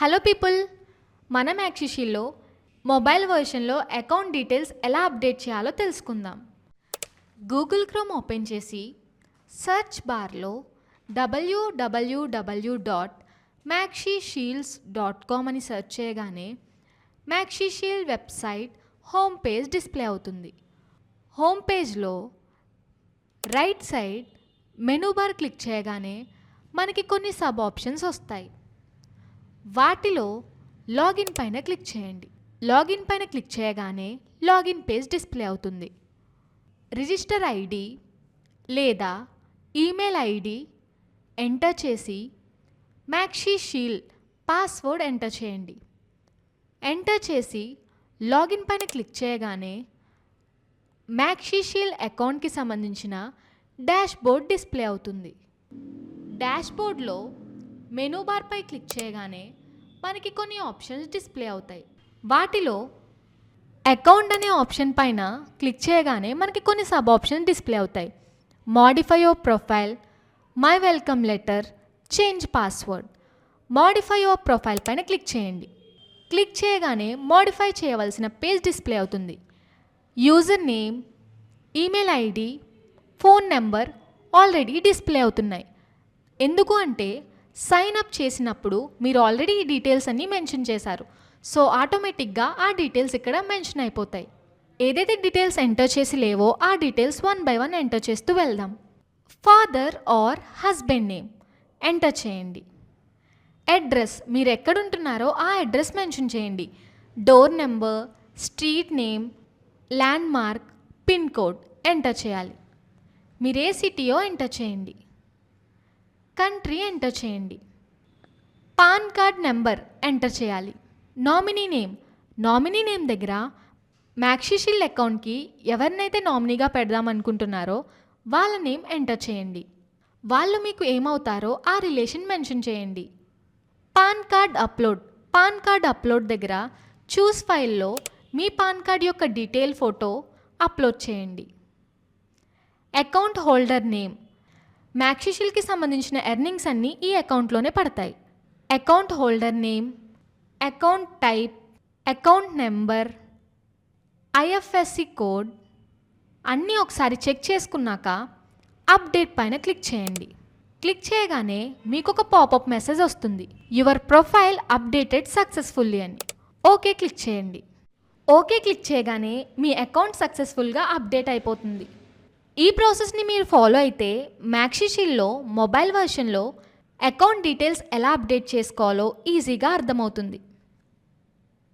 Hello people మనం యాక్సిషీల్లో mobile వర్షన్లో అకౌంట్ డీటెయిల్స్ ఎలా అప్డేట్ చేయాలో తెలుసుకుందాం గూగుల్ క్రోమ్ ఓపెన్ చేసి సెర్చ్ బార్లో డబ్ల్యూడబ్ల్యూడబ్ల్యూ డాట్ మ్యాక్షీషీల్స్ డాట్ కామ్ అని సెర్చ్ చేయగానే మ్యాక్షీషీల్ వెబ్సైట్ హోమ్ పేజ్ డిస్ప్లే అవుతుంది హోమ్ పేజ్లో right side menu bar click చేయగానే మనకి కొన్ని సబ్ ఆప్షన్స్ వస్తాయి వాటిలో లాగిన్ పైన క్లిక్ చేయండి. లాగిన్ పైన క్లిక్ చేయగానే లాగిన్ పేజ్ డిస్ప్లే అవుతుంది. రిజిస్టర్ ఐడి లేదా ఈమెయిల్ ఐడి ఎంటర్ చేసి మ్యాక్షీషీల్ పాస్వర్డ్ ఎంటర్ చేయండి. ఎంటర్ చేసి లాగిన్ పైన క్లిక్ చేయగానే మ్యాక్షీషీల్ అకౌంట్కి సంబంధించిన డాష్బోర్డ్ డిస్ప్లే అవుతుంది. డాష్బోర్డ్లో మెనూ బార్పై క్లిక్ చేయగానే మనకి కొన్ని ఆప్షన్స్ డిస్ప్లే అవుతాయి. వాటిలో అకౌంట్ అనే ఆప్షన్ పైన క్లిక్ చేయగానే మనకి కొన్ని సబ్ ఆప్షన్స్ డిస్ప్లే అవుతాయి. Modify your profile my welcome letter change password modify your profile పైన క్లిక్ చేయండి. క్లిక్ చేయగానే మాడిఫై చేయవలసిన పేజ్ డిస్ప్లే అవుతుంది. User name email ID phone number already display అవుతున్నాయి. ఎందుకు అంటే సైన్ అప్ చేసినప్పుడు మీరు ఆల్రెడీ ఈ డీటెయిల్స్ అన్నీ మెన్షన్ చేశారు. సో ఆటోమేటిక్గా ఆ డీటెయిల్స్ ఇక్కడ మెన్షన్ అయిపోతాయి. ఏదైతే డీటెయిల్స్ ఎంటర్ చేసి లేవో ఆ details one by one enter చేస్తూ వెళ్దాం. Father or husband name enter చేయండి. అడ్రస్ మీరు ఎక్కడుంటున్నారో ఆ అడ్రస్ మెన్షన్ చేయండి. Door number street name landmark pin code enter చేయాలి. మీరు ఏ సిటీయో ఎంటర్ చేయండి. కంట్రీ ఎంటర్ చేయండి. పాన్ కార్డ్ నెంబర్ ఎంటర్ చేయాలి. Nominee name. నామినీ నేమ్ దగ్గర మ్యాక్సిషిల్ అకౌంట్కి ఎవరినైతే నామినీగా పెడదాం అనుకుంటున్నారో వాళ్ళ నేమ్ ఎంటర్ చేయండి. వాళ్ళు మీకు ఏమవుతారో ఆ రిలేషన్ మెన్షన్ చేయండి. PAN card upload. PAN card upload దగ్గర చూస్ ఫైల్లో మీ పాన్ కార్డ్ యొక్క డీటెయిల్ ఫోటో అప్లోడ్ చేయండి. Account holder name. మ్యాక్సిషిల్కి సంబంధించిన ఎర్నింగ్స్ అన్నీ ఈ అకౌంట్లోనే పడతాయి. Account holder name account type account number IFSC code అన్నీ ఒకసారి చెక్ చేసుకున్నాక అప్డేట్ పైన క్లిక్ చేయండి. క్లిక్ చేయగానే మీకు ఒక పాపప్ మెసేజ్ వస్తుంది. యువర్ ప్రొఫైల్ అప్డేటెడ్ సక్సెస్ఫుల్లీ అని. ఓకే క్లిక్ చేయండి. ఓకే క్లిక్ చేయగానే మీ అకౌంట్ సక్సెస్ఫుల్గా అప్డేట్ అయిపోతుంది. ఈ ప్రాసెస్ని మీరు ఫాలో అయితే మ్యాక్సిషీల్లో మొబైల్ వర్షన్లో అకౌంట్ డీటెయిల్స్ ఎలా అప్డేట్ చేసుకోవాలో ఈజీగా అర్థమవుతుంది.